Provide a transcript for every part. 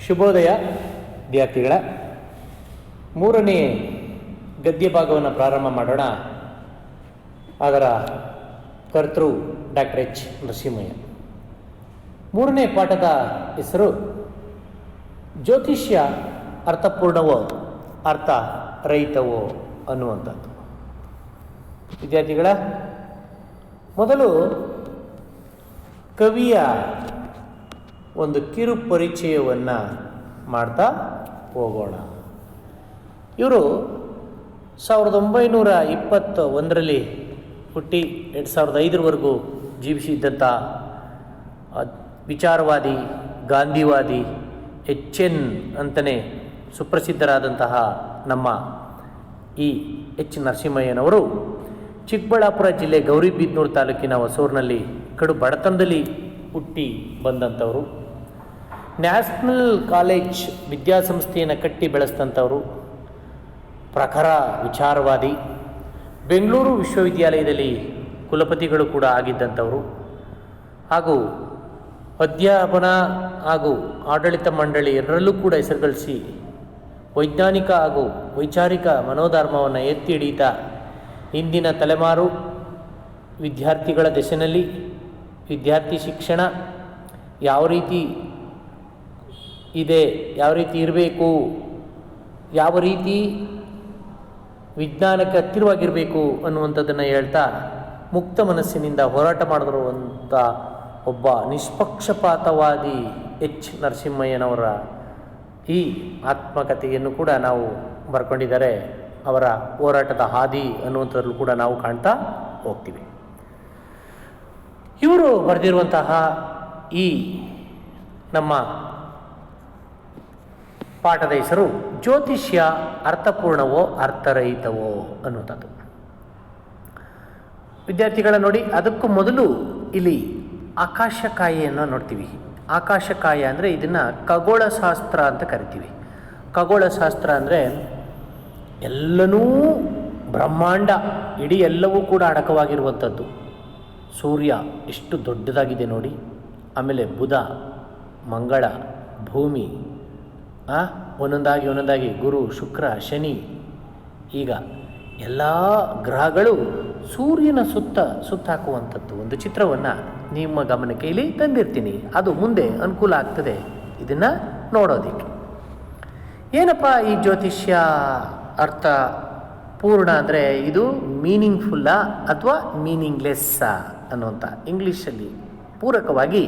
ಶುಭೋದಯ ವಿದ್ಯಾರ್ಥಿಗಳ. ಮೂರನೇ ಗದ್ಯ ಭಾಗವನ್ನು ಪ್ರಾರಂಭ ಮಾಡೋಣ. ಅದರ ಕರ್ತೃ ಡಾಕ್ಟರ್ ಎಚ್. ನರಸಿಂಹಯ್ಯ. ಮೂರನೇ ಪಾಠದ ಹೆಸರು ಜ್ಯೋತಿಷ್ಯ ಅರ್ಥಪೂರ್ಣವೋ ಅರ್ಥ ರಹಿತವೋ ಅನ್ನುವಂಥದ್ದು. ವಿದ್ಯಾರ್ಥಿಗಳ, ಮೊದಲು ಕವಿಯ ಒಂದು ಕಿರು ಪರಿಚಯವನ್ನು ಮಾಡ್ತಾ ಹೋಗೋಣ. ಇವರು ಸಾವಿರದ ಒಂಬೈನೂರ ಇಪ್ಪತ್ತ ಒಂದರಲ್ಲಿ ಹುಟ್ಟಿ ಎರಡು ಸಾವಿರದ ಐದರವರೆಗೂ ಜೀವಿಸಿದ್ದಂಥ ವಿಚಾರವಾದಿ, ಗಾಂಧಿವಾದಿ ಎಚ್ ಎನ್ ಅಂತಲೇ ಸುಪ್ರಸಿದ್ಧರಾದಂತಹ ನಮ್ಮ ಈ ಎಚ್ ನರಸಿಂಹಯ್ಯನವರು ಚಿಕ್ಕಬಳ್ಳಾಪುರ ಜಿಲ್ಲೆ ಗೌರಿಬಿದನೂರು ತಾಲೂಕಿನ ಹೊಸೂರಿನಲ್ಲಿ ಕಡು ಬಡತನದಲ್ಲಿ ಹುಟ್ಟಿ ಬಂದಂಥವರು. ನ್ಯಾಷನಲ್ ಕಾಲೇಜ್ ವಿದ್ಯಾಸಂಸ್ಥೆಯನ್ನು ಕಟ್ಟಿ ಬೆಳೆಸಿದಂಥವರು ಪ್ರಖರ ವಿಚಾರವಾದಿ. ಬೆಂಗಳೂರು ವಿಶ್ವವಿದ್ಯಾಲಯದಲ್ಲಿ ಕುಲಪತಿಗಳು ಕೂಡ ಆಗಿದ್ದಂಥವರು. ಹಾಗೂ ಅಧ್ಯಾಪನ ಹಾಗೂ ಆಡಳಿತ ಮಂಡಳಿ ಎರಡರಲ್ಲೂ ಕೂಡ ಹೆಸರುಗಳಿಸಿ ವೈಜ್ಞಾನಿಕ ಹಾಗೂ ವೈಚಾರಿಕ ಮನೋಧರ್ಮವನ್ನು ಎತ್ತಿ ಹಿಡಿಯುತ್ತಾ ಇಂದಿನ ತಲೆಮಾರು ವಿದ್ಯಾರ್ಥಿಗಳ ದೆಸೆಯಲ್ಲಿ ವಿದ್ಯಾರ್ಥಿ ಶಿಕ್ಷಣ ಯಾವ ರೀತಿ ಇದೆ. ಯಾವ ರೀತಿ ಇರಬೇಕು? ಯಾವ ರೀತಿ ವಿಜ್ಞಾನಕ್ಕೆ ಹತ್ತಿರವಾಗಿರಬೇಕು ಅನ್ನುವಂಥದ್ದನ್ನು ಹೇಳ್ತಾ ಮುಕ್ತ ಮನಸ್ಸಿನಿಂದ ಹೋರಾಟ ಮಾಡಿರುವಂಥ ಒಬ್ಬ ನಿಷ್ಪಕ್ಷಪಾತವಾದಿ ಎಚ್. ನರಸಿಂಹಯ್ಯನವರ ಈ ಆತ್ಮಕಥೆಯನ್ನು ಕೂಡ ನಾವು ಬರ್ಕೊಂಡಿದ್ದಾರೆ. ಅವರ ಹೋರಾಟದ ಹಾದಿ ಅನ್ನುವಂಥದ್ರಲ್ಲೂ ಕೂಡ ನಾವು ಕಾಣ್ತಾ ಹೋಗ್ತೀವಿ. ಇವರು ಬರೆದಿರುವಂತಹ ಈ ನಮ್ಮ ಪಾಠದ ಹೆಸರು ಜ್ಯೋತಿಷ್ಯ ಅರ್ಥಪೂರ್ಣವೋ ಅರ್ಥರಹಿತವೋ ಅನ್ನುವಂಥದ್ದು. ವಿದ್ಯಾರ್ಥಿಗಳ ನೋಡಿ ಅದಕ್ಕೂ ಮೊದಲು ಇಲ್ಲಿ ಆಕಾಶಕಾಯಿಯನ್ನು ನೋಡ್ತೀವಿ. ಆಕಾಶಕಾಯ ಅಂದರೆ ಇದನ್ನು ಖಗೋಳಶಾಸ್ತ್ರ ಅಂತ ಕರಿತೀವಿ. ಖಗೋಳಶಾಸ್ತ್ರ ಅಂದರೆ ಎಲ್ಲನೂ ಬ್ರಹ್ಮಾಂಡ ಇಡೀ ಎಲ್ಲವೂ ಕೂಡ ಅಡಕವಾಗಿರುವಂಥದ್ದು. ಸೂರ್ಯ ಎಷ್ಟು ದೊಡ್ಡದಾಗಿದೆ ನೋಡಿ. ಆಮೇಲೆ ಬುಧ ಮಂಗಳ ಭೂಮಿ ಆ, ಒಂದೊಂದಾಗಿ ಒಂದೊಂದಾಗಿ ಗುರು, ಶುಕ್ರ, ಶನಿ, ಈಗ ಎಲ್ಲ ಗ್ರಹಗಳು ಸೂರ್ಯನ ಸುತ್ತ ಸುತ್ತಾಕುವಂಥದ್ದು ಒಂದು ಚಿತ್ರವನ್ನು ನಿಮ್ಮ ಗಮನಕ್ಕೆ ಇಲ್ಲಿ ತಂದಿರ್ತೀನಿ. ಅದು ಮುಂದೆ ಅನುಕೂಲ ಆಗ್ತದೆ ಇದನ್ನು ನೋಡೋದಕ್ಕೆ. ಏನಪ್ಪ ಈ ಜ್ಯೋತಿಷ್ಯ ಅರ್ಥ ಪೂರ್ಣ ಅಂದರೆ ಇದು ಮೀನಿಂಗ್ಫುಲ್ಲಾ ಅಥವಾ ಮೀನಿಂಗ್ಲೆಸ್ಸಾ ಅನ್ನುವಂಥ ಇಂಗ್ಲೀಷಲ್ಲಿ ಪೂರಕವಾಗಿ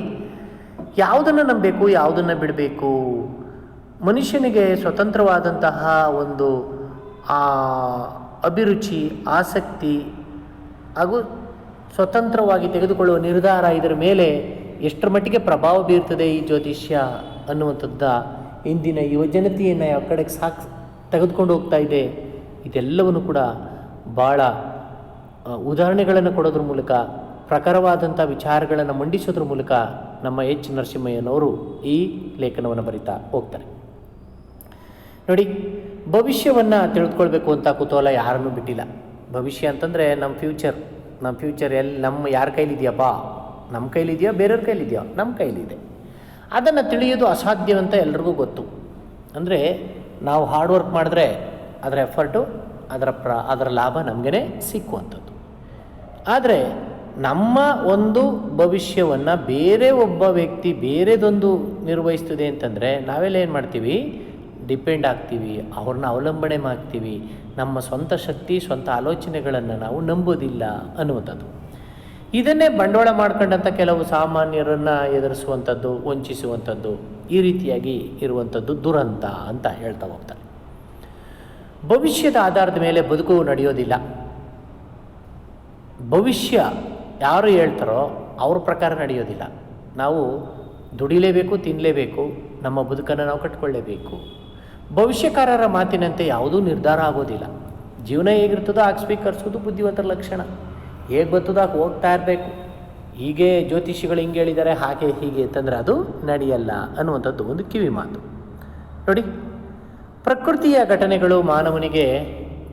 ಯಾವುದನ್ನು ನಂಬಬೇಕು, ಯಾವುದನ್ನು ಬಿಡಬೇಕು? ಮನುಷ್ಯನಿಗೆ ಸ್ವತಂತ್ರವಾದಂತಹ ಒಂದು ಆ, ಅಭಿರುಚಿ ಆಸಕ್ತಿ ಹಾಗೂ ಸ್ವತಂತ್ರವಾಗಿ ತೆಗೆದುಕೊಳ್ಳುವ ನಿರ್ಧಾರ ಇದರ ಮೇಲೆ ಎಷ್ಟರ ಮಟ್ಟಿಗೆ ಪ್ರಭಾವ ಬೀರ್ತದೆ ಈ ಜ್ಯೋತಿಷ್ಯ ಅನ್ನುವಂಥದ್ದ ಇಂದಿನ ಯುವಜನತೆಯನ್ನು ಯಾವ ಕಡೆಗೆ ಸಾಕ್ ತೆಗೆದುಕೊಂಡು ಹೋಗ್ತಾ ಇದೆ. ಇದೆಲ್ಲವನ್ನು ಕೂಡ ಭಾಳ ಉದಾಹರಣೆಗಳನ್ನು ಕೊಡೋದ್ರ ಮೂಲಕ ಪ್ರಖರವಾದಂಥ ವಿಚಾರಗಳನ್ನು ಮಂಡಿಸೋದ್ರ ಮೂಲಕ ನಮ್ಮ ಎಚ್ ನರಸಿಂಹಯ್ಯನವರು ಈ ಲೇಖನವನ್ನು ಬರಿತಾ ಹೋಗ್ತಾರೆ. ನೋಡಿ, ಭವಿಷ್ಯವನ್ನು ತಿಳ್ಕೊಳ್ಬೇಕು ಅಂತ ಕುತೂಹಲ ಯಾರನ್ನೂ ಬಿಟ್ಟಿಲ್ಲ. ಭವಿಷ್ಯ ಅಂತಂದರೆ ನಮ್ಮ ಫ್ಯೂಚರ್. ನಮ್ಮ ಫ್ಯೂಚರ್ ಎಲ್ಲಿ ನಮ್ಮ ಯಾರ ಕೈಲಿದೆಯಪ್ಪ? ನಮ್ಮ ಕೈಲಿದೆಯೋ? ಬೇರೆಯವ್ರ ಕೈಲಿದೆಯೋ? ನಮ್ಮ ಕೈಲಿದೆ. ಅದನ್ನು ತಿಳಿಯೋದು ಅಸಾಧ್ಯವಂತ ಎಲ್ರಿಗೂ ಗೊತ್ತು. ಅಂದರೆ ನಾವು ಹಾರ್ಡ್ ವರ್ಕ್ ಮಾಡಿದ್ರೆ ಅದರ ಎಫರ್ಟು ಅದರ ಪ್ರ, ಅದರ ಲಾಭ ನಮಗೇ ಸಿಕ್ಕುವಂಥದ್ದು. ಆದರೆ ನಮ್ಮ ಒಂದು ಭವಿಷ್ಯವನ್ನು ಬೇರೆ ಒಬ್ಬ ವ್ಯಕ್ತಿ ಬೇರೆದೊಂದು ನಿರ್ವಹಿಸ್ತದೆ ಅಂತಂದರೆ ನಾವೆಲ್ಲ ಏನು ಮಾಡ್ತೀವಿ? ಡಿಪೆಂಡ್ ಆಗ್ತೀವಿ, ಅವ್ರನ್ನ ಅವಲಂಬನೆ ಮಾಡ್ತೀವಿ, ನಮ್ಮ ಸ್ವಂತ ಶಕ್ತಿ, ಸ್ವಂತ ಆಲೋಚನೆಗಳನ್ನು ನಾವು ನಂಬೋದಿಲ್ಲ ಅನ್ನುವಂಥದ್ದು. ಇದನ್ನೇ ಬಂಡವಾಳ ಮಾಡ್ಕೊಂಡಂಥ ಕೆಲವು ಸಾಮಾನ್ಯರನ್ನು ಎದುರಿಸುವಂಥದ್ದು, ವಂಚಿಸುವಂಥದ್ದು, ಈ ರೀತಿಯಾಗಿ ಇರುವಂಥದ್ದು ದುರಂತ ಅಂತ ಹೇಳ್ತಾ ಹೋಗ್ತಾರೆ. ಭವಿಷ್ಯದ ಆಧಾರದ ಮೇಲೆ ಬದುಕು ನಡೆಯೋದಿಲ್ಲ. ಭವಿಷ್ಯ ಯಾರು ಹೇಳ್ತಾರೋ ಅವ್ರ ಪ್ರಕಾರ ನಡೆಯೋದಿಲ್ಲ. ನಾವು ದುಡಿಲೇಬೇಕು ತಿನ್ನಲೇಬೇಕು ನಮ್ಮ ಬದುಕನ್ನು ನಾವು ಕಟ್ಕೊಳ್ಳೇಬೇಕು. ಭವಿಷ್ಯಕಾರರ ಮಾತಿನಂತೆ ಯಾವುದೂ ನಿರ್ಧಾರ ಆಗೋದಿಲ್ಲ. ಜೀವನ ಹೇಗಿರ್ತದೋ ಆಗ ಸ್ವೀಕರಿಸೋದು ಬುದ್ಧಿವಂತರ ಲಕ್ಷಣ. ಹೇಗೆ ಬರ್ತದೋ ಆಗ ಹೋಗ್ತಾ ಇರಬೇಕು. ಹೀಗೆ ಜ್ಯೋತಿಷಿಗಳು ಹಿಂಗೆ ಹೇಳಿದ್ದಾರೆ, ಹಾಗೆ ಹೀಗೆ ಅಂತಂದರೆ ಅದು ನಡೆಯಲ್ಲ ಅನ್ನುವಂಥದ್ದು ಒಂದು ಕಿವಿ ಮಾತು. ನೋಡಿ, ಪ್ರಕೃತಿಯ ಘಟನೆಗಳು ಮಾನವನಿಗೆ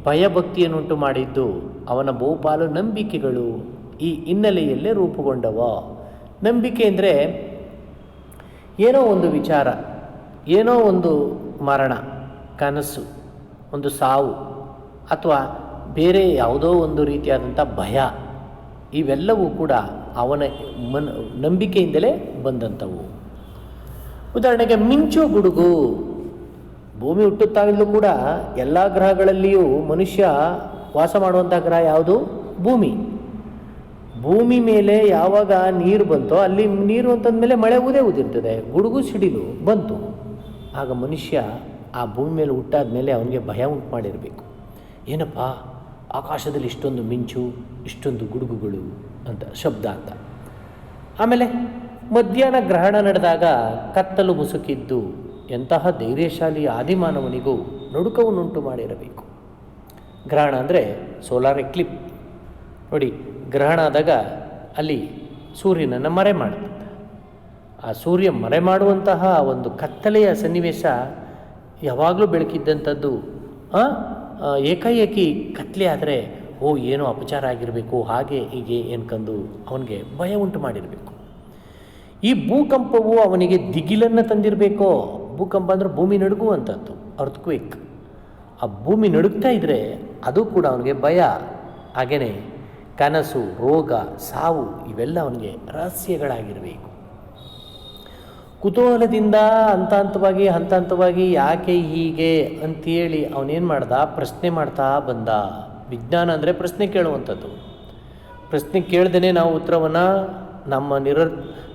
ಭಯಭಕ್ತಿಯನ್ನುಂಟು ಮಾಡಿದ್ದು, ಅವನ ಬಹುಪಾಲು ನಂಬಿಕೆಗಳು ಈ ಹಿನ್ನೆಲೆಯಲ್ಲೇ ರೂಪುಗೊಂಡವ. ನಂಬಿಕೆ ಅಂದರೆ ಏನೋ ಒಂದು ವಿಚಾರ. ಏನೋ ಒಂದು ಮರಣ, ಕನಸು, ಒಂದು ಸಾವು ಅಥವಾ ಬೇರೆ ಯಾವುದೋ ಒಂದು ರೀತಿಯಾದಂಥ ಭಯ, ಇವೆಲ್ಲವೂ ಕೂಡ ಅವನ ಮನ್, ನಂಬಿಕೆಯಿಂದಲೇ ಬಂದಂಥವು. ಉದಾಹರಣೆಗೆ ಮಿಂಚು ಗುಡುಗು. ಭೂಮಿ ಹುಟ್ಟುತ್ತಾಗಲೂ ಕೂಡ ಎಲ್ಲ ಗ್ರಹಗಳಲ್ಲಿಯೂ ಮನುಷ್ಯ ವಾಸ ಮಾಡುವಂಥ ಗ್ರಹ ಯಾವುದು? ಭೂಮಿ. ಭೂಮಿ ಮೇಲೆ ಯಾವಾಗ ನೀರು ಬಂತೋ ಅಲ್ಲಿ ನೀರು ಅಂತಂದಮೇಲೆ ಮಳೆ ಉದೇ ಉದಿರ್ತದೆ, ಗುಡುಗು ಸಿಡಿಲು ಬಂತು. ಆಗ ಮನುಷ್ಯ ಆ ಭೂಮಿ ಮೇಲೆ ಹುಟ್ಟಾದ ಮೇಲೆ ಅವನಿಗೆ ಭಯ ಉಂಟು ಮಾಡಿರಬೇಕು. ಏನಪ್ಪ? ಆಕಾಶದಲ್ಲಿ ಇಷ್ಟೊಂದು ಮಿಂಚು, ಇಷ್ಟೊಂದು ಗುಡುಗುಗಳು ಅಂತ ಶಬ್ದ ಅಂತ. ಆಮೇಲೆ ಮಧ್ಯಾಹ್ನ ಗ್ರಹಣ ನಡೆದಾಗ ಕತ್ತಲು ಮುಸುಕಿದ್ದು ಎಂತಹ ಧೈರ್ಯಶಾಲಿ ಆದಿಮಾನವನಿಗೂ ನಡುಕವನ್ನುಂಟು ಮಾಡಿರಬೇಕು. ಗ್ರಹಣ ಅಂದರೆ ಸೋಲಾರ್ ಎಕ್ಲಿಪ್ ನೋಡಿ, ಗ್ರಹಣ ಆದಾಗ ಅಲ್ಲಿ ಸೂರ್ಯನನ್ನು ಮರೆ ಮಾಡುತ್ತೆ ಆ ಸೂರ್ಯ ಮರೆ ಮಾಡುವಂತಹ ಒಂದು ಕತ್ತಲೆಯ ಸನ್ನಿವೇಶ ಯಾವಾಗಲೂ ಬೆಳಕಿದ್ದಂಥದ್ದು. ಏಕಾಏಕಿ ಕತ್ತಲೆ ಆದರೆ, ಓ, ಏನೋ ಅಪಚಾರ ಆಗಿರಬೇಕು, ಹಾಗೆ ಹೀಗೆ ಏನ್ಕಂದು ಅವನಿಗೆ ಭಯ ಉಂಟು ಮಾಡಿರಬೇಕು. ಈ ಭೂಕಂಪವು ಅವನಿಗೆ ದಿಗಿಲನ್ನು ತಂದಿರಬೇಕೋ? ಭೂಕಂಪ ಅಂದರೆ ಭೂಮಿ ನಡುಗುವಂಥದ್ದು ಅರ್ಥಕ್ವೇಕ್ ಆ ಭೂಮಿ ನಡುಗ್ತಾ ಇದ್ದರೆ ಅದು ಕೂಡ ಅವನಿಗೆ ಭಯ. ಹಾಗೆಯೇ ಕನಸು, ರೋಗ, ಸಾವು ಇವೆಲ್ಲ ಅವನಿಗೆ ರಹಸ್ಯಗಳಾಗಿರಬೇಕು. ಕುತೂಹಲದಿಂದ ಹಂತ ಹಂತವಾಗಿ ಹಂತ ಹಂತವಾಗಿ ಯಾಕೆ ಹೀಗೆ ಅಂತೇಳಿ ಅವನೇನು ಮಾಡ್ದ? ಪ್ರಶ್ನೆ ಮಾಡ್ತಾ ಬಂದ. ವಿಜ್ಞಾನ ಅಂದರೆ ಪ್ರಶ್ನೆ ಕೇಳುವಂಥದ್ದು. ಪ್ರಶ್ನೆ ಕೇಳ್ದೇ ನಾವು ಉತ್ತರವನ್ನು ನಮ್ಮ ನಿರ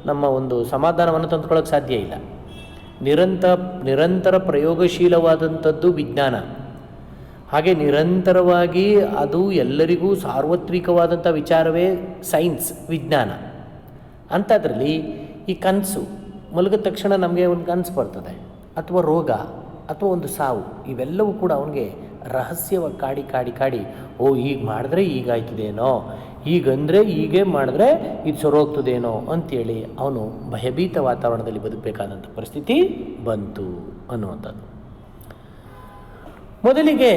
ನಮ್ಮ ಒಂದು ಸಮಾಧಾನವನ್ನು ತಂದುಕೊಳ್ಳೋಕೆ ಸಾಧ್ಯ ಇಲ್ಲ. ನಿರಂತರ ನಿರಂತರ ಪ್ರಯೋಗಶೀಲವಾದಂಥದ್ದು ವಿಜ್ಞಾನ. ಹಾಗೆ ನಿರಂತರವಾಗಿ ಅದು ಎಲ್ಲರಿಗೂ ಸಾರ್ವತ್ರಿಕವಾದಂಥ ವಿಚಾರವೇ ಸೈನ್ಸ್, ವಿಜ್ಞಾನ. ಅಂಥದ್ರಲ್ಲಿ ಈ ಕನಸು ಮಲಗಿದ ತಕ್ಷಣ ನಮಗೆ ಒಂದು ಕನಸು ಬರ್ತದೆ ಅಥವಾ ರೋಗ ಅಥವಾ ಒಂದು ಸಾವು, ಇವೆಲ್ಲವೂ ಕೂಡ ಅವನಿಗೆ ರಹಸ್ಯವಾಗಿ ಕಾಡಿ ಕಾಡಿ ಕಾಡಿ, ಓ ಈಗ ಮಾಡಿದ್ರೆ ಈಗಾಯ್ತದೇನೋ ಈಗಂದರೆ ಹೀಗೆ ಮಾಡಿದ್ರೆ ಇದು ಸೊರೋಗ್ತದೇನೋ ಅಂತೇಳಿ ಅವನು ಭಯಭೀತ ವಾತಾವರಣದಲ್ಲಿ ಬದುಕಬೇಕಾದಂಥ ಪರಿಸ್ಥಿತಿ ಬಂತು ಅನ್ನುವಂಥದ್ದು. ಮೊದಲಿಗೆ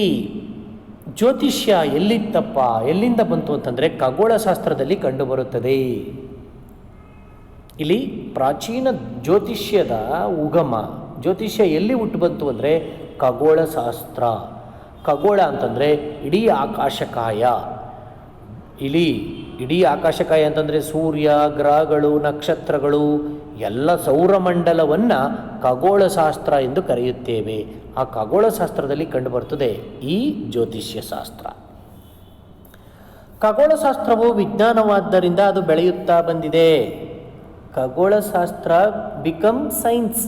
ಈ ಜ್ಯೋತಿಷ್ಯ ಎಲ್ಲಿತ್ತಪ್ಪ, ಎಲ್ಲಿಂದ ಬಂತು ಅಂತಂದರೆ ಖಗೋಳಶಾಸ್ತ್ರದಲ್ಲಿ ಕಂಡುಬರುತ್ತದೆ. ಇಲ್ಲಿ ಪ್ರಾಚೀನ ಜ್ಯೋತಿಷ್ಯದ ಉಗಮ, ಜ್ಯೋತಿಷ್ಯ ಎಲ್ಲಿ ಹುಟ್ಟು ಬಂತು ಅಂದರೆ ಖಗೋಳಶಾಸ್ತ್ರ ಖಗೋಳ ಅಂತಂದರೆ ಇಡೀ ಆಕಾಶಕಾಯ. ಇಲಿ ಇಡೀ ಆಕಾಶಕಾಯ ಅಂತಂದರೆ ಸೂರ್ಯ, ಗ್ರಹಗಳು, ನಕ್ಷತ್ರಗಳು, ಎಲ್ಲ ಸೌರಮಂಡಲವನ್ನು ಖಗೋಳಶಾಸ್ತ್ರ ಎಂದು ಕರೆಯುತ್ತೇವೆ. ಆ ಖಗೋಳಶಾಸ್ತ್ರದಲ್ಲಿ ಕಂಡುಬರ್ತದೆ ಈ ಜ್ಯೋತಿಷ್ಯ ಶಾಸ್ತ್ರ. ಖಗೋಳಶಾಸ್ತ್ರವು ವಿಜ್ಞಾನವಾದ್ದರಿಂದ ಅದು ಬೆಳೆಯುತ್ತಾ ಬಂದಿದೆ. ಖಗೋಳಶಾಸ್ತ್ರ ಬಿಕಮ್ ಸೈನ್ಸ್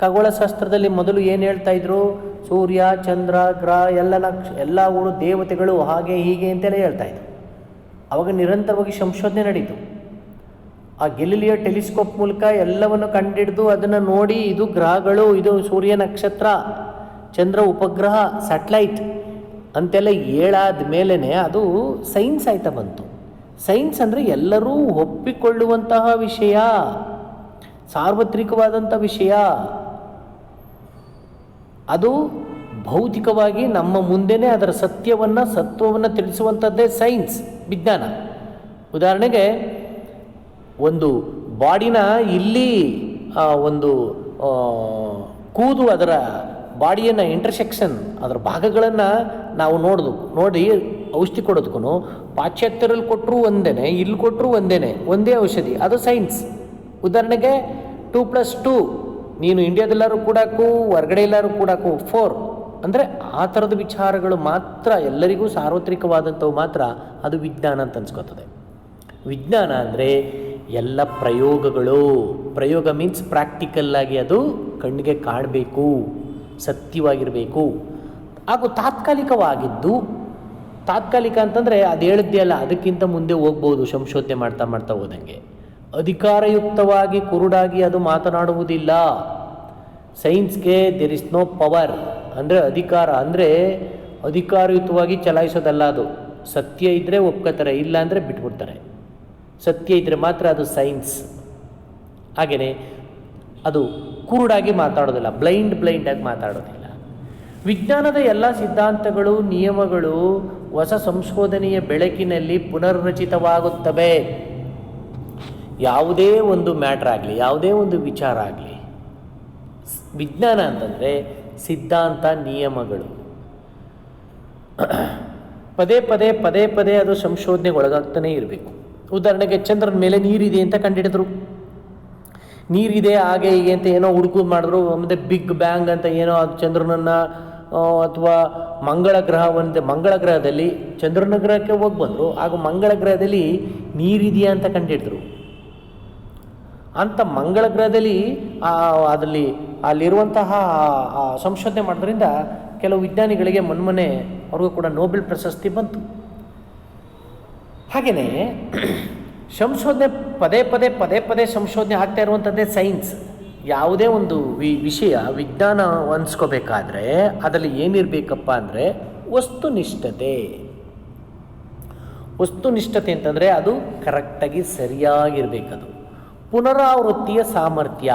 ಖಗೋಳಶಾಸ್ತ್ರದಲ್ಲಿ ಮೊದಲು ಏನು ಹೇಳ್ತಾ ಇದ್ರು? ಸೂರ್ಯ, ಚಂದ್ರ, ಗ್ರಹ, ಎಲ್ಲ ನಕ್ಷ, ಎಲ್ಲ ಊರು ದೇವತೆಗಳು ಹಾಗೆ ಹೀಗೆ ಅಂತೆಲ್ಲ ಹೇಳ್ತಾ ಇದ್ರು. ಅವಾಗ ನಿರಂತರವಾಗಿ ಸಂಶೋಧನೆ ನಡೀತು. ಆ ಗೆಲಿಲಿಯ ಟೆಲಿಸ್ಕೋಪ್ ಮೂಲಕ ಎಲ್ಲವನ್ನು ಕಂಡಿಡಿದು ಅದನ್ನು ನೋಡಿ ಇದು ಗ್ರಹಗಳು, ಇದು ಸೂರ್ಯ ನಕ್ಷತ್ರ, ಚಂದ್ರ ಉಪಗ್ರಹ ಸ್ಯಾಟಲೈಟ್ ಅಂತೆಲ್ಲ ಹೇಳಾದ ಮೇಲೇ ಅದು ಸೈನ್ಸ್ ಆಯ್ತಾ ಬಂತು. ಸೈನ್ಸ್ ಅಂದರೆ ಎಲ್ಲರೂ ಒಪ್ಪಿಕೊಳ್ಳುವಂತಹ ವಿಷಯ ಸಾರ್ವತ್ರಿಕವಾದಂಥ ವಿಷಯ. ಅದು ಭೌತಿಕವಾಗಿ ನಮ್ಮ ಮುಂದೆನೇ ಅದರ ಸತ್ಯವನ್ನು, ಸತ್ವವನ್ನು ತಿಳಿಸುವಂಥದ್ದೇ ಸೈನ್ಸ್ ವಿಜ್ಞಾನ. ಉದಾಹರಣೆಗೆ, ಒಂದು ಬಾಡಿನ ಇಲ್ಲಿ ಒಂದು ಕೂದು ಅದರ ಬಾಡಿಯನ್ನು ಇಂಟರ್ಸೆಕ್ಷನ್ ಅದರ ಭಾಗಗಳನ್ನು ನಾವು ನೋಡೋದು ನೋಡಿ ಔಷಧಿ ಕೊಡೋದಕ್ಕೂ ಪಾಶ್ಚಾತ್ಯರಲ್ಲಿ ಕೊಟ್ಟರು ಒಂದೇ ಇಲ್ಲಿ ಕೊಟ್ಟರು ಒಂದೇ ಒಂದೇ ಔಷಧಿ, ಅದು ಸೈನ್ಸ್ ಉದಾಹರಣೆಗೆ ಟೂ ಪ್ಲಸ್ ಟೂ ನೀನು ಇಂಡಿಯಾದೆಲ್ಲರೂ ಕೂಡಕ್ಕೂ ಹೊರಗಡೆ ಎಲ್ಲರೂ ಕೂಡಕ್ಕೂ ಫೋರ್ ಅಂದರೆ ಆ ಥರದ ವಿಚಾರಗಳು ಮಾತ್ರ ಎಲ್ಲರಿಗೂ ಸಾರ್ವತ್ರಿಕವಾದಂಥವು ಮಾತ್ರ, ಅದು ವಿಜ್ಞಾನ ಅಂತ ಅನ್ಸ್ಕೊತದೆ. ವಿಜ್ಞಾನ ಅಂದರೆ ಎಲ್ಲ ಪ್ರಯೋಗಗಳು. ಪ್ರಯೋಗ ಮೀನ್ಸ್ ಪ್ರಾಕ್ಟಿಕಲ್ ಆಗಿ ಅದು ಕಣ್ಣಿಗೆ ಕಾಣಬೇಕು, ಸತ್ಯವಾಗಿರಬೇಕು. ಹಾಗೂ ತಾತ್ಕಾಲಿಕವಾಗಿದ್ದು ತಾತ್ಕಾಲಿಕ ಅಂತಂದರೆ ಅದು ಹೇಳಿದ್ದೆ ಅಲ್ಲ, ಅದಕ್ಕಿಂತ ಮುಂದೆ ಹೋಗ್ಬೋದು ಸಂಶೋಧನೆ ಮಾಡ್ತಾ ಮಾಡ್ತಾ ಹೋದಂಗೆ. ಅಧಿಕಾರಯುಕ್ತವಾಗಿ ಕುರುಡಾಗಿ ಅದು ಮಾತನಾಡುವುದಿಲ್ಲ. ಸೈನ್ಸ್ಗೆ ದೇರ್ ಇಸ್ ನೋ ಪವರ್ ಅಂದರೆ ಅಧಿಕಾರ, ಅಂದರೆ ಅಧಿಕಾರಯುತವಾಗಿ ಚಲಾಯಿಸೋದಲ್ಲ ಅದು. ಸತ್ಯ ಇದ್ದರೆ ಒಪ್ಕೋತಾರೆ, ಇಲ್ಲ ಅಂದರೆ ಬಿಟ್ಬಿಡ್ತಾರೆ. ಸತ್ಯ ಇದ್ದರೆ ಮಾತ್ರ ಅದು ಸೈನ್ಸ್. ಹಾಗೆಯೇ ಅದು ಕುರುಡಾಗಿ ಮಾತಾಡೋದಿಲ್ಲ, ಬ್ಲೈಂಡ್ ಬ್ಲೈಂಡಾಗಿ ಮಾತಾಡೋದಿಲ್ಲ. ವಿಜ್ಞಾನದ ಎಲ್ಲ ಸಿದ್ಧಾಂತಗಳು, ನಿಯಮಗಳು ಹೊಸ ಸಂಶೋಧನೆಯ ಬೆಳಕಿನಲ್ಲಿ ಪುನರ್ರಚಿತವಾಗುತ್ತವೆ. ಯಾವುದೇ ಒಂದು ಮ್ಯಾಟ್ರ್ ಆಗಲಿ, ಯಾವುದೇ ಒಂದು ವಿಚಾರ ಆಗಲಿ, ವಿಜ್ಞಾನ ಅಂತಂದರೆ ಸಿದ್ಧಾಂತ, ನಿಯಮಗಳು. ಪದೇ ಪದೇ ಪದೇ ಪದೇ ಅದು ಸಂಶೋಧನೆಗೆ ಒಳಗಾಗ್ತಾನೇ ಇರಬೇಕು. ಉದಾಹರಣೆಗೆ ಚಂದ್ರನ ಮೇಲೆ ನೀರಿದೆ ಅಂತ ಕಂಡಿಡಿದ್ರು. ನೀರಿದೆ, ಹಾಗೆ ಹೀಗೆ ಅಂತ ಏನೋ ಹುಡುಕು ಮಾಡಿದ್ರು ಮತ್ತೆ ಬಿಗ್ ಬ್ಯಾಂಗ್ ಅಂತ ಏನೋ ಅದು ಚಂದ್ರನನ್ನು ಅಥವಾ ಮಂಗಳ ಗ್ರಹ ಒಂದು ಮಂಗಳ ಗ್ರಹದಲ್ಲಿ ಚಂದ್ರನ ಗ್ರಹಕ್ಕೆ ಹೋಗಿ ಬಂದರು ಹಾಗೂ ಮಂಗಳ ಗ್ರಹದಲ್ಲಿ ನೀರಿದೆಯಾ ಅಂತ ಕಂಡಿಡಿದ್ರು. ಅಂಥ ಮಂಗಳ ಗ್ರಹದಲ್ಲಿ ಅದರಲ್ಲಿ, ಅಲ್ಲಿರುವಂತಹ ಸಂಶೋಧನೆ ಮಾಡೋದ್ರಿಂದ ಕೆಲವು ವಿಜ್ಞಾನಿಗಳಿಗೆ ಮೊನ್ಮೊನ್ನೆ ಅವ್ರಿಗೂ ಕೂಡ ನೋಬೆಲ್ ಪ್ರಶಸ್ತಿ ಬಂತು. ಹಾಗೆಯೇ ಸಂಶೋಧನೆ ಪದೇ ಪದೇ ಪದೇ ಪದೇ ಸಂಶೋಧನೆ ಆಗ್ತಾ ಇರುವಂಥದ್ದೇ ಸೈನ್ಸ್ ಯಾವುದೇ ಒಂದು ವಿ, ವಿಷಯ, ವಿಜ್ಞಾನ ಅನ್ಸ್ಕೋಬೇಕಾದ್ರೆ ಅದರಲ್ಲಿ ಏನಿರಬೇಕಪ್ಪ ಅಂದರೆ ವಸ್ತುನಿಷ್ಠತೆ. ವಸ್ತುನಿಷ್ಠತೆ ಅಂತಂದರೆ ಅದು ಕರೆಕ್ಟಾಗಿ ಸರಿಯಾಗಿರಬೇಕದು. ಪುನರಾವೃತ್ತಿಯ ಸಾಮರ್ಥ್ಯ.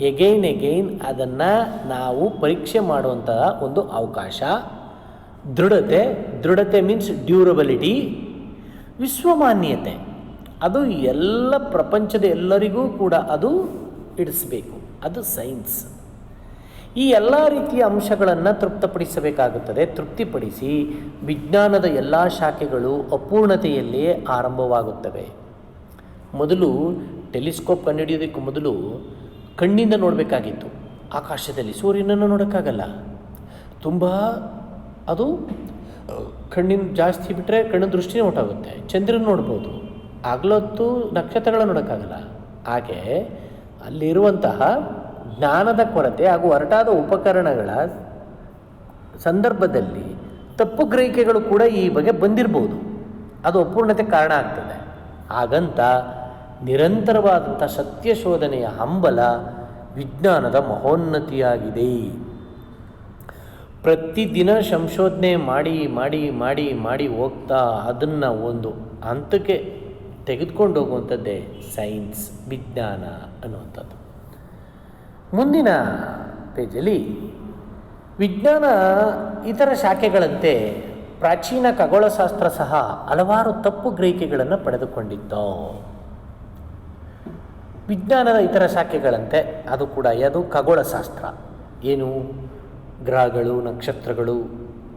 ಎಗೈನ್ ಎಗೈನ್ ಅದನ್ನು ನಾವು ಪರೀಕ್ಷೆ ಮಾಡುವಂತಹ ಒಂದು ಅವಕಾಶ. ದೃಢತೆ ದೃಢತೆ ಮೀನ್ಸ್ ಡ್ಯೂರಬಿಲಿಟಿ ವಿಶ್ವಮಾನ್ಯತೆ. ಅದು ಎಲ್ಲ ಪ್ರಪಂಚದ ಎಲ್ಲರಿಗೂ ಕೂಡ ಅದು ಇಡಿಸ್ಬೇಕು ಅದು ಸೈನ್ಸ್. ಈ ಎಲ್ಲ ರೀತಿಯ ಅಂಶಗಳನ್ನು ತೃಪ್ತಪಡಿಸಬೇಕಾಗುತ್ತದೆ. ತೃಪ್ತಿಪಡಿಸಿ ವಿಜ್ಞಾನದ ಎಲ್ಲ ಶಾಖೆಗಳು ಅಪೂರ್ಣತೆಯಲ್ಲಿಯೇ ಆರಂಭವಾಗುತ್ತವೆ. ಮೊದಲು ಟೆಲಿಸ್ಕೋಪ್ ಕಂಡುಹಿಡಿಯೋದಕ್ಕೂ ಮೊದಲು ಕಣ್ಣಿಂದ ನೋಡಬೇಕಾಗಿತ್ತು. ಆಕಾಶದಲ್ಲಿ ಸೂರ್ಯನನ್ನು ನೋಡೋಕ್ಕಾಗಲ್ಲ. ತುಂಬ ಅದು, ಕಣ್ಣಿನ ಜಾಸ್ತಿ ಬಿಟ್ಟರೆ ಕಣ್ಣಿನ ದೃಷ್ಟಿನೇ ಹೊಟ್ಟಾಗುತ್ತೆ ಚಂದ್ರನ ನೋಡ್ಬೋದು. ಆಗ್ಲೊತ್ತು ನಕ್ಷತ್ರಗಳನ್ನು ನೋಡೋಕ್ಕಾಗಲ್ಲ. ಹಾಗೆ ಅಲ್ಲಿರುವಂತಹ ಜ್ಞಾನದ ಕೊರತೆ ಹಾಗೂ ಹೊರಟಾದ ಉಪಕರಣಗಳ ಸಂದರ್ಭದಲ್ಲಿ ತಪ್ಪು ಗ್ರಹಿಕೆಗಳು ಕೂಡ ಈ ಬಗ್ಗೆ ಬಂದಿರ್ಬೋದು. ಅದು ಅಪೂರ್ಣತೆ ಕಾರಣ ಆಗ್ತದೆ. ಹಾಗಂತ ನಿರಂತರವಾದಂಥ ಸತ್ಯ ಶೋಧನೆಯ ಹಂಬಲ ವಿಜ್ಞಾನದ ಮಹೋನ್ನತಿಯಾಗಿದೆ. ಪ್ರತಿದಿನ ಸಂಶೋಧನೆ ಮಾಡಿ ಮಾಡಿ ಮಾಡಿ ಮಾಡಿ ಹೋಗ್ತಾ ಅದನ್ನು ಒಂದು ಹಂತಕ್ಕೆ ತೆಗೆದುಕೊಂಡು ಹೋಗುವಂಥದ್ದೇ ಸೈನ್ಸ್, ವಿಜ್ಞಾನ ಅನ್ನುವಂಥದ್ದು. ಮುಂದಿನ ಪೇಜಲ್ಲಿ ವಿಜ್ಞಾನ ಇತರ ಶಾಖೆಗಳಂತೆ ಪ್ರಾಚೀನ ಖಗೋಳಶಾಸ್ತ್ರ ಸಹ ಹಲವಾರು ತಪ್ಪು ಗ್ರಹಿಕೆಗಳನ್ನು ಪಡೆದುಕೊಂಡಿತ್ತು. ವಿಜ್ಞಾನದ ಇತರ ಶಾಖೆಗಳಂತೆ ಅದು ಕೂಡ ಯಾವುದು? ಖಗೋಳಶಾಸ್ತ್ರ. ಏನು? ಗ್ರಹಗಳು, ನಕ್ಷತ್ರಗಳು,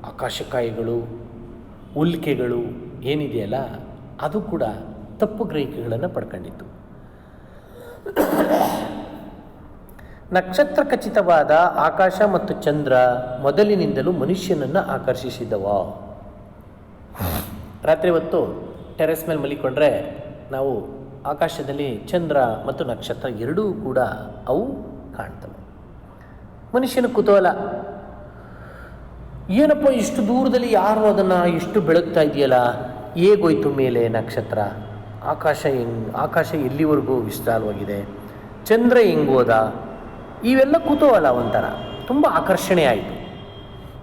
ಆಕಾಶಕಾಯಿಗಳು, ಉಲ್ಕೆಗಳು ಏನಿದೆಯಲ್ಲ, ಅದು ಕೂಡ ತಪ್ಪು ಗ್ರಹಿಕೆಗಳನ್ನು ಪಡ್ಕೊಂಡಿತ್ತು. ನಕ್ಷತ್ರ ಖಚಿತವಾದ ಆಕಾಶ ಮತ್ತು ಚಂದ್ರ ಮೊದಲಿನಿಂದಲೂ ಮನುಷ್ಯನನ್ನು ಆಕರ್ಷಿಸಿದವ. ರಾತ್ರಿ ಹೊತ್ತು ಟೆರೆಸ್ ಮೇಲೆ ಮಲಿಕೊಂಡ್ರೆ ನಾವು ಆಕಾಶದಲ್ಲಿ ಚಂದ್ರ ಮತ್ತು ನಕ್ಷತ್ರ ಎರಡೂ ಕೂಡ ಅವು ಕಾಣ್ತವೆ. ಮನುಷ್ಯನ ಕುತೂಹಲ. ಏನಪ್ಪ ಇಷ್ಟು ದೂರದಲ್ಲಿ ಯಾರು ಅದನ್ನು ಇಷ್ಟು ಬೆಳಗ್ತಾ ಇದೆಯಲ್ಲ? ಹೇಗೋಯ್ತು ಮೇಲೆ ನಕ್ಷತ್ರ? ಆಕಾಶ ಹೆಂಗ್ ಆಕಾಶ ಎಲ್ಲಿವರೆಗೂ ವಿಸ್ತಾರವಾಗಿದೆ. ಚಂದ್ರ ಹೆಂಗೋದ ಇವೆಲ್ಲ ಕುತೂಹಲ ಒಂಥರ, ತುಂಬ ಆಕರ್ಷಣೆ ಆಯಿತು.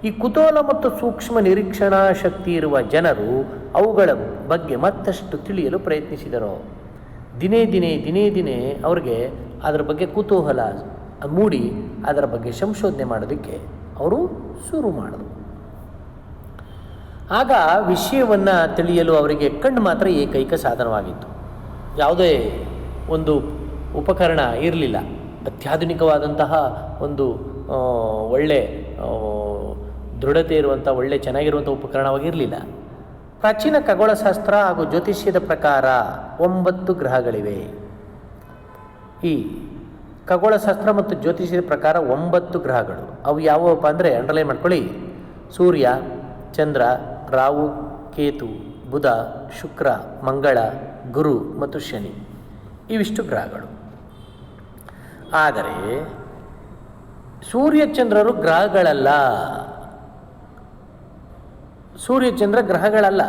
ಈ ಕುತೂಹಲ ಮತ್ತು ಸೂಕ್ಷ್ಮ ನಿರೀಕ್ಷಣಾ ಶಕ್ತಿ ಇರುವ ಜನರು ಅವುಗಳ ಬಗ್ಗೆ ಮತ್ತಷ್ಟು ತಿಳಿಯಲು ಪ್ರಯತ್ನಿಸಿದರು. ದಿನೇ ದಿನೇ ದಿನೇ ದಿನೇ ಅವ್ರಿಗೆ ಅದರ ಬಗ್ಗೆ ಕುತೂಹಲ ಮೂಡಿ, ಅದರ ಬಗ್ಗೆ ಸಂಶೋಧನೆ ಮಾಡೋದಕ್ಕೆ ಅವರು ಶುರು ಮಾಡಿದ್ರು. ಆಗ ವಿಷಯವನ್ನು ತಿಳಿಯಲು ಅವರಿಗೆ ಕಣ್ಣು ಮಾತ್ರ ಏಕೈಕ ಸಾಧನವಾಗಿತ್ತು. ಯಾವುದೇ ಒಂದು ಉಪಕರಣ ಇರಲಿಲ್ಲ. ಅತ್ಯಾಧುನಿಕವಾದಂತಹ ಒಂದು ಒಳ್ಳೆ ದೃಢತೆ ಇರುವಂಥ ಒಳ್ಳೆ ಚೆನ್ನಾಗಿರುವಂಥ ಉಪಕರಣವಾಗಿರಲಿಲ್ಲ ಪ್ರಾಚೀನ ಖಗೋಳಶಾಸ್ತ್ರ ಹಾಗೂ ಜ್ಯೋತಿಷ್ಯದ ಪ್ರಕಾರ ಒಂಬತ್ತು ಗ್ರಹಗಳಿವೆ. ಈ ಖಗೋಳಶಾಸ್ತ್ರ ಮತ್ತು ಜ್ಯೋತಿಷ್ಯದ ಪ್ರಕಾರ ಒಂಬತ್ತು ಗ್ರಹಗಳು. ಅವು ಯಾವುವಪ್ಪ ಅಂದರೆ, ಅಂಡರ್ಲೈನ್ ಮಾಡ್ಕೊಳ್ಳಿ. ಸೂರ್ಯ, ಚಂದ್ರ ರಾಹು, ಕೇತು, ಬುಧ, ಶುಕ್ರ, ಮಂಗಳ, ಗುರು ಮತ್ತು ಶನಿ ಇವಿಷ್ಟು ಗ್ರಹಗಳು. ಆದರೆ ಸೂರ್ಯಚಂದ್ರರು ಗ್ರಹಗಳಲ್ಲ. ಸೂರ್ಯಚಂದ್ರ ಗ್ರಹಗಳಲ್ಲ.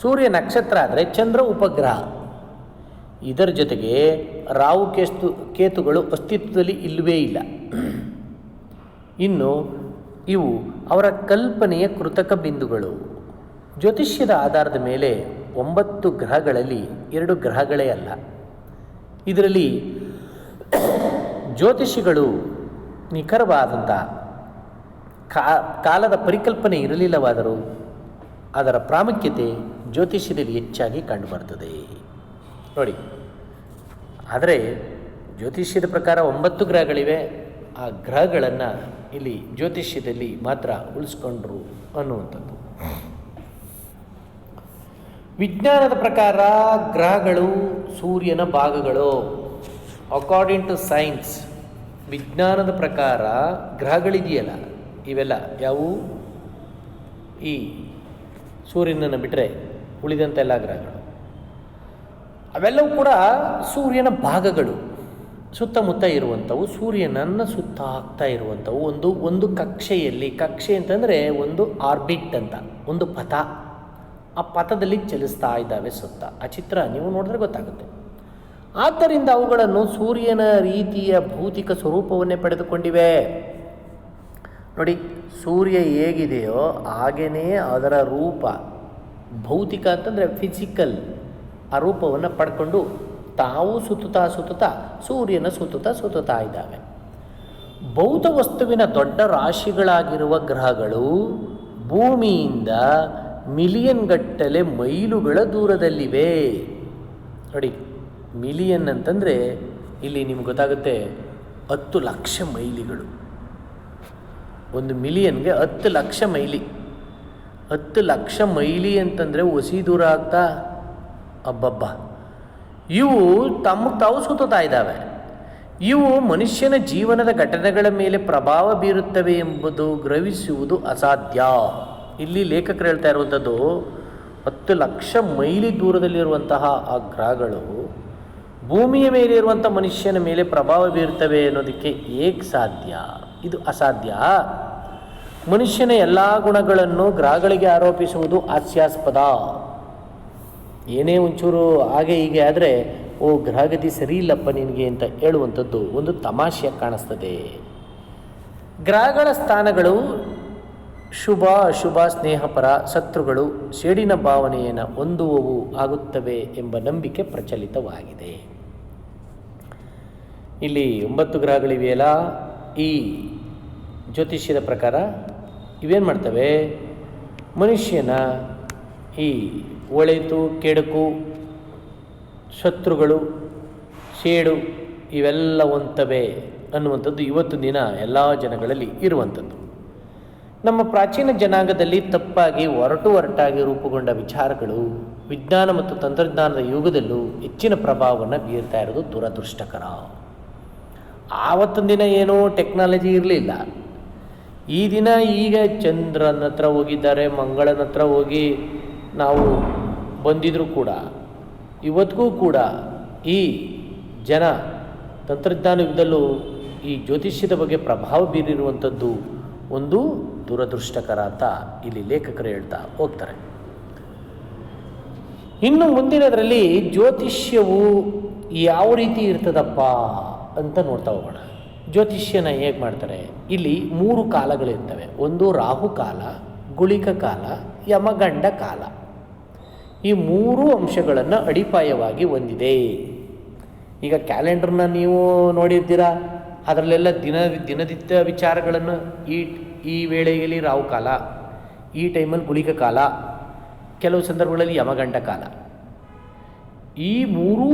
ಸೂರ್ಯ ನಕ್ಷತ್ರ ಆದರೆ ಚಂದ್ರ ಉಪಗ್ರಹ. ಇದರ ಜೊತೆಗೆ ರಾಹು, ಕೇಸ್ತು, ಕೇತುಗಳು ಅಸ್ತಿತ್ವದಲ್ಲಿ ಇಲ್ಲವೇ ಇಲ್ಲ. ಇನ್ನು ಇವು ಅವರ ಕಲ್ಪನೆಯ ಕೃತಕ ಬಿಂದುಗಳು. ಜ್ಯೋತಿಷ್ಯದ ಆಧಾರದ ಮೇಲೆ ಒಂಬತ್ತು ಗ್ರಹಗಳಲ್ಲಿ ಎರಡು ಗ್ರಹಗಳೇ ಅಲ್ಲ. ಇದರಲ್ಲಿ ಜ್ಯೋತಿಷಿಗಳು ನಿಖರವಾದಂಥ ಕಾಲದ ಪರಿಕಲ್ಪನೆ ಇರಲಿಲ್ಲವಾದರೂ ಅದರ ಪ್ರಾಮುಖ್ಯತೆ ಜ್ಯೋತಿಷ್ಯದಲ್ಲಿ ಹೆಚ್ಚಾಗಿ ಕಂಡುಬರ್ತದೆ ನೋಡಿ, ಆದರೆ ಜ್ಯೋತಿಷ್ಯದ ಪ್ರಕಾರ ಒಂಬತ್ತು ಗ್ರಹಗಳಿವೆ ಆ ಗ್ರಹಗಳನ್ನು ಇಲ್ಲಿ ಜ್ಯೋತಿಷ್ಯದಲ್ಲಿ ಮಾತ್ರ ಉಳಿಸ್ಕೊಂಡ್ರು ಅನ್ನುವಂಥದ್ದು. ವಿಜ್ಞಾನದ ಪ್ರಕಾರ ಗ್ರಹಗಳು ಸೂರ್ಯನ ಭಾಗಗಳು. ಅಕಾರ್ಡಿಂಗ್ ಟು ಸೈನ್ಸ್ ವಿಜ್ಞಾನದ ಪ್ರಕಾರ ಗ್ರಹಗಳಿದೆಯಲ್ಲ, ಇವೆಲ್ಲ ಯಾವುವು? ಈ ಸೂರ್ಯನನ್ನು ಬಿಟ್ಟರೆ ಉಳಿದಂಥ ಎಲ್ಲ ಗ್ರಹಗಳು. ಅವೆಲ್ಲವೂ ಕೂಡ ಸೂರ್ಯನ ಭಾಗಗಳು. ಸುತ್ತಮುತ್ತ ಇರುವಂಥವು ಸೂರ್ಯನನ್ನು ಸುತ್ತ ಹಾಕ್ತಾ ಇರುವಂಥವು ಒಂದು ಒಂದು ಕಕ್ಷೆಯಲ್ಲಿ, ಕಕ್ಷೆ ಅಂತಂದರೆ ಒಂದು ಆರ್ಬಿಟ್ ಅಂತ, ಒಂದು ಪಥ. ಆ ಪಥದಲ್ಲಿ ಚಲಿಸ್ತಾ ಇದ್ದಾವೆ ಸುತ್ತ. ಆ ಚಿತ್ರ ನೀವು ನೋಡಿದ್ರೆ ಗೊತ್ತಾಗುತ್ತೆ. ಆದ್ದರಿಂದ ಅವುಗಳನ್ನು ಸೂರ್ಯನ ರೀತಿಯ ಭೌತಿಕ ಸ್ವರೂಪವನ್ನೇ ಪಡೆದುಕೊಂಡಿವೆ. ನೋಡಿ, ಸೂರ್ಯ ಹೇಗಿದೆಯೋ ಹಾಗೆಯೇ ಅದರ ರೂಪ, ಭೌತಿಕ ಅಂತಂದರೆ ಫಿಸಿಕಲ್ ಆ ರೂಪವನ್ನು ಪಡ್ಕೊಂಡು ತಾವು ಸುತ್ತುತ್ತಾ ಸುತ್ತುತ್ತಾ ಸೂರ್ಯನ ಸುತ್ತುತ್ತಾ ಸುತ್ತುತ್ತಾ ಇದ್ದಾವೆ. ಭೌತ ವಸ್ತುವಿನ ದೊಡ್ಡ ರಾಶಿಗಳಾಗಿರುವ ಗ್ರಹಗಳು ಭೂಮಿಯಿಂದ ಮಿಲಿಯನ್ ಗಟ್ಟಲೆ ಮೈಲುಗಳ ದೂರದಲ್ಲಿವೆ. ನೋಡಿ, ಮಿಲಿಯನ್ ಅಂತಂದರೆ ಇಲ್ಲಿ ನಿಮ್ಗೆ ಗೊತ್ತಾಗುತ್ತೆ ಹತ್ತು ಲಕ್ಷ ಮೈಲಿಗಳು. ಒಂದು ಮಿಲಿಯನ್ಗೆ ಹತ್ತು ಲಕ್ಷ ಮೈಲಿ. ಹತ್ತು ಲಕ್ಷ ಮೈಲಿ ಅಂತಂದರೆ ಒಸಿ ದೂರ ಆಗ್ತಾ? ಅಬ್ಬಬ್ಬ. ಇವು ತಮ್ಮ ತಾವು ಸುತ್ತುತ್ತಾ ಇದ್ದಾವೆ. ಇವು ಮನುಷ್ಯನ ಜೀವನದ ಘಟನೆಗಳ ಮೇಲೆ ಪ್ರಭಾವ ಬೀರುತ್ತವೆ ಎಂಬುದು ಗ್ರಹಿಸುವುದು ಅಸಾಧ್ಯ. ಇಲ್ಲಿ ಲೇಖಕರು ಹೇಳ್ತಾ ಇರುವಂಥದ್ದು, ಹತ್ತು ಲಕ್ಷ ಮೈಲಿ ದೂರದಲ್ಲಿರುವಂತಹ ಆ ಗ್ರಹಗಳು ಭೂಮಿಯ ಮೇಲೆ ಇರುವಂಥ ಮನುಷ್ಯನ ಮೇಲೆ ಪ್ರಭಾವ ಬೀರುತ್ತವೆ ಅನ್ನೋದಕ್ಕೆ ಏಕೆ ಸಾಧ್ಯ? ಇದು ಅಸಾಧ್ಯ? ಮನುಷ್ಯನ ಎಲ್ಲ ಗುಣಗಳನ್ನು ಗ್ರಹಗಳಿಗೆ ಆರೋಪಿಸುವುದು ಹಾಸ್ಯಾಸ್ಪದ. ಏನೇ ಒಂಚೂರು ಹಾಗೆ ಹೀಗೆ ಆದರೆ, ಓ ಗ್ರಹಗತಿ ಸರಿ ಇಲ್ಲಪ್ಪ ನಿನಗೆ ಅಂತ ಹೇಳುವಂಥದ್ದು ಒಂದು ತಮಾಷೆ ಕಾಣಿಸ್ತದೆ. ಗ್ರಹಗಳ ಸ್ಥಾನಗಳು ಶುಭ, ಅಶುಭ ಸ್ನೇಹಪರ ಶತ್ರುಗಳು ಸೇಡಿನ ಭಾವನೆಯನ್ನು ಹೊಂದುವವು ಆಗುತ್ತವೆ ಎಂಬ ನಂಬಿಕೆ ಪ್ರಚಲಿತವಾಗಿದೆ. ಇಲ್ಲಿ ಒಂಬತ್ತು ಗ್ರಹಗಳಿವೆಯಲ್ಲ, ಈ ಜ್ಯೋತಿಷ್ಯದ ಪ್ರಕಾರ ಇವೇನು ಮಾಡ್ತವೆ? ಮನುಷ್ಯನ ಈ ಒಳಿತು, ಕೆಡುಕು, ಶತ್ರುಗಳು, ಸೇಡು ಇವೆಲ್ಲ ಒಂತವೆ ಅನ್ನುವಂಥದ್ದು ಇವತ್ತು ದಿನ ಎಲ್ಲ ಜನಗಳಲ್ಲಿ ಇರುವಂಥದ್ದು. ನಮ್ಮ ಪ್ರಾಚೀನ ಜನಾಂಗದಲ್ಲಿ ತಪ್ಪಾಗಿ ಒರಟು ಒರಟಾಗಿ ರೂಪುಗೊಂಡ ವಿಚಾರಗಳು, ವಿಜ್ಞಾನ ಮತ್ತು ತಂತ್ರಜ್ಞಾನದ ಯುಗದಲ್ಲೂ ಹೆಚ್ಚಿನ ಪ್ರಭಾವವನ್ನು ಬೀರ್ತಾ ಇರೋದು ದುರದೃಷ್ಟಕರ. ಆವತ್ತಿನ ದಿನ ಏನೋ ಟೆಕ್ನಾಲಜಿ ಇರಲಿಲ್ಲ. ಈ ದಿನ ಈಗ ಚಂದ್ರನ ಹತ್ರ ಹೋಗಿದ್ದಾರೆ, ಮಂಗಳನ ಹತ್ರ ಹೋಗಿ ನಾವು ಬಂದಿದ್ರೂ ಕೂಡ, ಇವತ್ತಿಗೂ ಕೂಡ ಈ ಜನ ತಂತ್ರಜ್ಞಾನ ಯುಗದಲ್ಲೂ ಈ ಜ್ಯೋತಿಷ್ಯದ ಬಗ್ಗೆ ಪ್ರಭಾವ ಬೀರಿರುವಂಥದ್ದು ಒಂದು ದುರದೃಷ್ಟಕರ ಅಂತ ಇಲ್ಲಿ ಲೇಖಕರು ಹೇಳ್ತಾ ಹೋಗ್ತಾರೆ. ಇನ್ನು ಮುಂದಿನದರಲ್ಲಿ ಜ್ಯೋತಿಷ್ಯವು ಯಾವ ರೀತಿ ಇರ್ತದಪ್ಪ ಅಂತ ನೋಡ್ತಾ ಹೋಗೋಣ. ಜ್ಯೋತಿಷ್ಯನ ಹೇಗೆ ಮಾಡ್ತಾರೆ? ಇಲ್ಲಿ ಮೂರು ಕಾಲಗಳಿರ್ತವೆ. ಒಂದು ರಾಹುಕಾಲ ಗುಳಿಕ ಕಾಲ ಯಮಗಂಡ ಕಾಲ ಈ ಮೂರು ಅಂಶಗಳನ್ನು ಅಡಿಪಾಯವಾಗಿ ಹೊಂದಿದೆ. ಈಗ ಕ್ಯಾಲೆಂಡರ್ನ ನೀವು ನೋಡಿರ್ತೀರಾ? ಅದರಲ್ಲೆಲ್ಲ ದಿನ ದಿನದಿತ್ಯ ವಿಚಾರಗಳನ್ನು ಈ ಈ ವೇಳೆಯಲ್ಲಿ ರಾವು ಕಾಲ, ಈ ಟೈಮಲ್ಲಿ ಗುಳಿಕ ಕಾಲ, ಕೆಲವು ಸಂದರ್ಭಗಳಲ್ಲಿ ಯಮಗಂಡ ಕಾಲ. ಈ ಮೂರೂ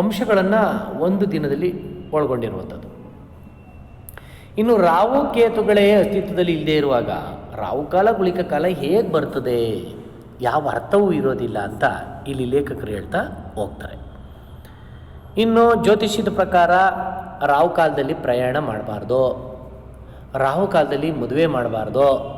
ಅಂಶಗಳನ್ನು ಒಂದು ದಿನದಲ್ಲಿ ಒಳಗೊಂಡಿರುವಂಥದ್ದು. ಇನ್ನು ರಾವು ಕೇತುಗಳೇ ಅಸ್ತಿತ್ವದಲ್ಲಿ ಇಲ್ಲದೇ ಇರುವಾಗ ರಾಹುಕಾಲ ಗುಳಿಕ ಕಾಲ ಹೇಗೆ ಬರ್ತದೆ? ಯಾವ ಅರ್ಥವೂ ಇರೋದಿಲ್ಲ ಅಂತ ಇಲ್ಲಿ ಲೇಖಕರು ಹೇಳ್ತಾ ಹೋಗ್ತಾರೆ. ಇನ್ನು ಜ್ಯೋತಿಷ್ಯದ ಪ್ರಕಾರ ರಾಹು ಕಾಲದಲ್ಲಿ ಪ್ರಯಾಣ ಮಾಡಬಾರ್ದು. ರಾಹು ಕಾಲದಲ್ಲಿ ಮದುವೆ ಮಾಡಬಾರ್ದು.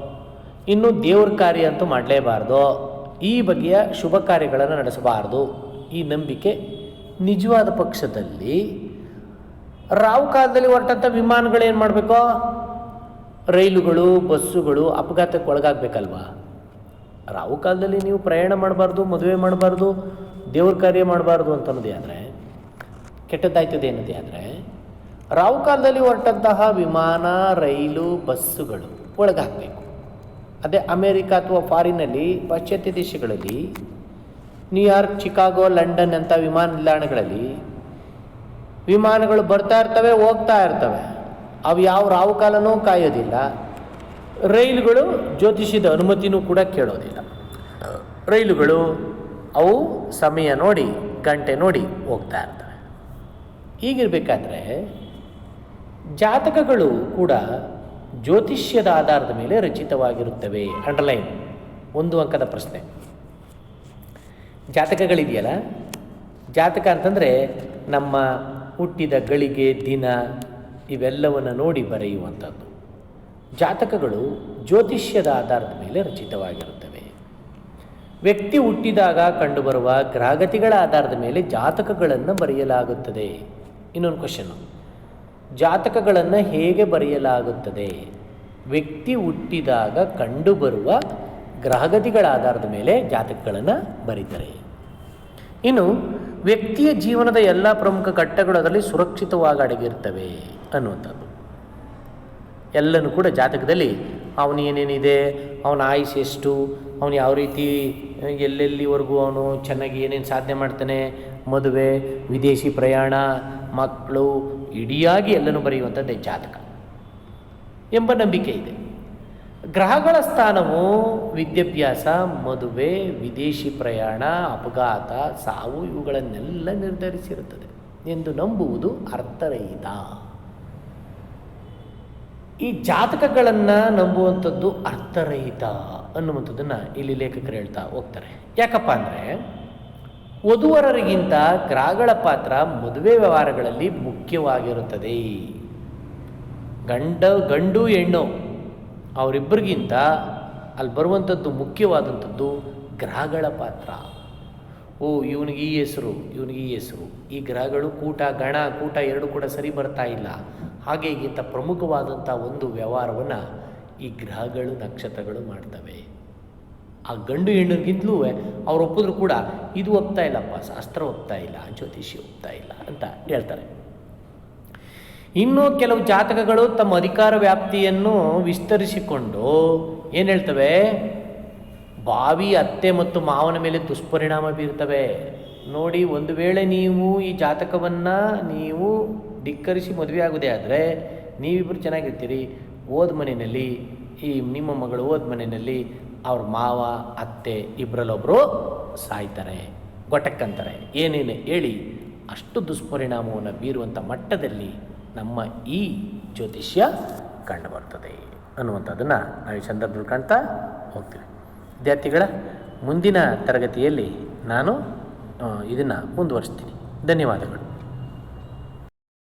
ಇನ್ನು ದೇವ್ರ ಕಾರ್ಯ ಅಂತೂ ಮಾಡಲೇಬಾರ್ದು. ಈ ಬಗೆಯ ಶುಭ ಕಾರ್ಯಗಳನ್ನು ನಡೆಸಬಾರ್ದು. ಈ ನಂಬಿಕೆ ನಿಜವಾದ ಪಕ್ಷದಲ್ಲಿ. ರಾಹು ಕಾಲದಲ್ಲಿ ಹೊರಟಂಥ ವಿಮಾನಗಳೇನು ಮಾಡಬೇಕು? ರೈಲುಗಳು, ಬಸ್ಸುಗಳು ಅಪಘಾತಕ್ಕೆ ಒಳಗಾಗಬೇಕಲ್ವಾ ರಾವು ಕಾಲದಲ್ಲಿ ನೀವು ಪ್ರಯಾಣ ಮಾಡಬಾರ್ದು, ಮದುವೆ ಮಾಡಬಾರ್ದು, ದೇವ್ರ ಕಾರ್ಯ ಮಾಡಬಾರ್ದು ಅಂತ ಅನ್ನೋದೇ ಆದರೆ, ಕೆಟ್ಟದ್ದಾಯ್ತದೆ ಅನ್ನೋದೇ ಆದರೆ ರಾವು ಕಾಲದಲ್ಲಿ ಹೊರಟಂತಹ ವಿಮಾನ, ರೈಲು, ಬಸ್ಸುಗಳು ಒಳಗಾಗಬೇಕು. ಅದೇ ಅಮೇರಿಕ ಅಥವಾ ಫಾರಿನಲ್ಲಿ ಪಾಶ್ಚಾತ್ಯ ದೇಶಗಳಲ್ಲಿ, ನ್ಯೂಯಾರ್ಕ್, ಚಿಕಾಗೋ, ಲಂಡನ್ ಅಂತ ವಿಮಾನ ನಿಲ್ದಾಣಗಳಲ್ಲಿ ವಿಮಾನಗಳು ಬರ್ತಾ ಇರ್ತವೆ, ಹೋಗ್ತಾ ಇರ್ತವೆ. ಅವು ಯಾವ ರಾವು ಕಾಲನೂ ಕಾಯೋದಿಲ್ಲ. ರೈಲುಗಳು ಜ್ಯೋತಿಷಿದ ಅನುಮತಿನೂ ಕೂಡ ಕೇಳೋದಿಲ್ಲ. ರೈಲುಗಳು ಅವು ಸಮಯ ನೋಡಿ, ಗಂಟೆ ನೋಡಿ ಹೋಗ್ತಾ ಇರ್ತವೆ. ಹೀಗಿರಬೇಕಾದ್ರೆ ಜಾತಕಗಳು ಕೂಡ ಜ್ಯೋತಿಷ್ಯದ ಆಧಾರದ ಮೇಲೆ ರಚಿತವಾಗಿರುತ್ತವೆ ಅಂಡರ್ಲೈನ್ ಒಂದು ಅಂಕದ ಪ್ರಶ್ನೆ. ಜಾತಕಗಳಿದೆಯಲ್ಲ? ಜಾತಕ ಅಂತಂದರೆ ನಮ್ಮ ಹುಟ್ಟಿದ ಗಳಿಗೆ ದಿನ ಇವೆಲ್ಲವನ್ನು ನೋಡಿ ಬರೆಯುವಂಥದ್ದು. ಜಾತಕಗಳು ಜ್ಯೋತಿಷ್ಯದ ಆಧಾರದ ಮೇಲೆ ರಚಿತವಾಗಿರುತ್ತವೆ. ವ್ಯಕ್ತಿ ಹುಟ್ಟಿದಾಗ ಕಂಡುಬರುವ ಗ್ರಹಗತಿಗಳ ಆಧಾರದ ಮೇಲೆ ಜಾತಕಗಳನ್ನು ಬರೆಯಲಾಗುತ್ತದೆ. ಇನ್ನೊಂದು ಕ್ವಶನ್ನು ಜಾತಕಗಳನ್ನು ಹೇಗೆ ಬರೆಯಲಾಗುತ್ತದೆ? ವ್ಯಕ್ತಿ ಹುಟ್ಟಿದಾಗ ಕಂಡುಬರುವ ಗ್ರಹಗತಿಗಳ ಆಧಾರದ ಮೇಲೆ ಜಾತಕಗಳನ್ನು ಬರೀತಾರೆ. ಇನ್ನು, ವ್ಯಕ್ತಿಯ ಜೀವನದ ಎಲ್ಲ ಪ್ರಮುಖ ಘಟ್ಟಗಳು ಅದರಲ್ಲಿ ಸುರಕ್ಷಿತವಾಗಿ ಅಡಗಿರ್ತವೆ ಅನ್ನುವಂಥದ್ದು. ಎಲ್ಲನೂ ಕೂಡ ಜಾತಕದಲ್ಲಿ ಅವನು ಏನೇನಿದೆ, ಅವನ ಆಯುಸ್ ಎಷ್ಟು, ಅವನು ಯಾವ ರೀತಿ ಎಲ್ಲೆಲ್ಲಿವರೆಗೂ ಅವನು ಚೆನ್ನಾಗಿ ಏನೇನು ಸಾಧನೆ ಮಾಡ್ತಾನೆ, ಮದುವೆ, ವಿದೇಶಿ ಪ್ರಯಾಣ, ಮಕ್ಕಳು, ಇಡಿಯಾಗಿ ಎಲ್ಲನೂ ಬರೆಯುವಂಥದ್ದೇ ಜಾತಕ ಎಂಬ ನಂಬಿಕೆ ಇದೆ. ಗ್ರಹಗಳ ಸ್ಥಾನವು ವಿದ್ಯಾಭ್ಯಾಸ, ಮದುವೆ, ವಿದೇಶಿ ಪ್ರಯಾಣ, ಅಪಘಾತ, ಸಾವು, ಇವುಗಳನ್ನೆಲ್ಲ ನಿರ್ಧರಿಸಿರುತ್ತದೆ ಎಂದು ನಂಬುವುದು ಅರ್ಥರಹಿತ. ಈ ಜಾತಕಗಳನ್ನು ನಂಬುವಂಥದ್ದು ಅರ್ಥರಹಿತ ಅನ್ನುವಂಥದ್ದನ್ನು ಇಲ್ಲಿ ಲೇಖಕರು ಹೇಳ್ತಾ ಹೋಗ್ತಾರೆ. ಯಾಕಪ್ಪ ಅಂದರೆ ವಧುವರರಿಗಿಂತ ಗ್ರಹಗಳ ಪಾತ್ರ ಮದುವೆ ವ್ಯವಹಾರಗಳಲ್ಲಿ ಮುಖ್ಯವಾಗಿರುತ್ತದೆ. ಗಂಡ, ಗಂಡು, ಹೆಣ್ಣು ಅವರಿಬ್ಬರಿಗಿಂತ ಅಲ್ಲಿ ಬರುವಂಥದ್ದು ಮುಖ್ಯವಾದಂಥದ್ದು ಗ್ರಹಗಳ ಪಾತ್ರ. ಓ, ಇವನಿಗೆ ಈ ಹೆಸರು, ಇವನಿಗೆ ಈ ಹೆಸರು. ಈ ಗ್ರಹಗಳು ಕೂಟ, ಗಣ, ಕೂಟ ಎರಡು ಕೂಡ ಸರಿ ಬರ್ತಾ ಇಲ್ಲ. ಹಾಗೆ ಈಗಿಂತ ಪ್ರಮುಖವಾದಂಥ ಒಂದು ವ್ಯವಹಾರವನ್ನು ಈ ಗ್ರಹಗಳು, ನಕ್ಷತ್ರಗಳು ಮಾಡ್ತವೆ. ಆ ಗಂಡು ಹೆಣ್ಣಿಗಿಂತಲೂ ಅವ್ರು ಒಪ್ಪಿದ್ರು ಕೂಡ, ಇದು ಒಪ್ತಾ ಇಲ್ಲಪ್ಪ, ಶಾಸ್ತ್ರ ಒಪ್ತಾ ಇಲ್ಲ, ಜ್ಯೋತಿಷಿ ಒಪ್ತಾ ಇಲ್ಲ ಅಂತ ಹೇಳ್ತಾರೆ. ಇನ್ನು ಕೆಲವು ಜಾತಕಗಳು ತಮ್ಮ ಅಧಿಕಾರ ವ್ಯಾಪ್ತಿಯನ್ನು ವಿಸ್ತರಿಸಿಕೊಂಡು ಏನು ಹೇಳ್ತವೆ? ಬಾವಿ, ಅತ್ತೆ ಮತ್ತು ಮಾವನ ಮೇಲೆ ದುಷ್ಪರಿಣಾಮ ಬೀರ್ತವೆ. ನೋಡಿ, ಒಂದು ವೇಳೆ ನೀವು ಈ ಜಾತಕವನ್ನು ನೀವು ಧಿಕ್ಕರಿಸಿ ಮದುವೆ ಆಗೋದೇ ಆದರೆ ನೀವಿಬ್ಬರು ಚೆನ್ನಾಗಿರ್ತೀರಿ. ಓದ್ ಮನೆಯಲ್ಲಿ, ಈ ನಿಮ್ಮ ಮಗಳು ಓದ್ ಮನೆಯಲ್ಲಿ ಅವ್ರ ಮಾವ, ಅತ್ತೆ ಇಬ್ಬರಲ್ಲೊಬ್ಬರು ಸಾಯ್ತಾರೆ, ಗೊಟಕ್ಕಂತಾರೆ. ಏನೇನು ಹೇಳಿ ಅಷ್ಟು ದುಷ್ಪರಿಣಾಮವನ್ನು ಬೀರುವಂಥ ಮಟ್ಟದಲ್ಲಿ ನಮ್ಮ ಈ ಜ್ಯೋತಿಷ್ಯ ಕಂಡುಬರ್ತದೆ ಅನ್ನುವಂಥದ್ದನ್ನು ನಾವು ಈ ಸಂದರ್ಭದಲ್ಲಿ ಕಾಣ್ತಾ ಹೋಗ್ತೀವಿ. ವಿದ್ಯಾರ್ಥಿಗಳ, ಮುಂದಿನ ತರಗತಿಯಲ್ಲಿ ನಾನು ಇದನ್ನು ಮುಂದುವರಿಸ್ತೀನಿ. ಧನ್ಯವಾದಗಳು.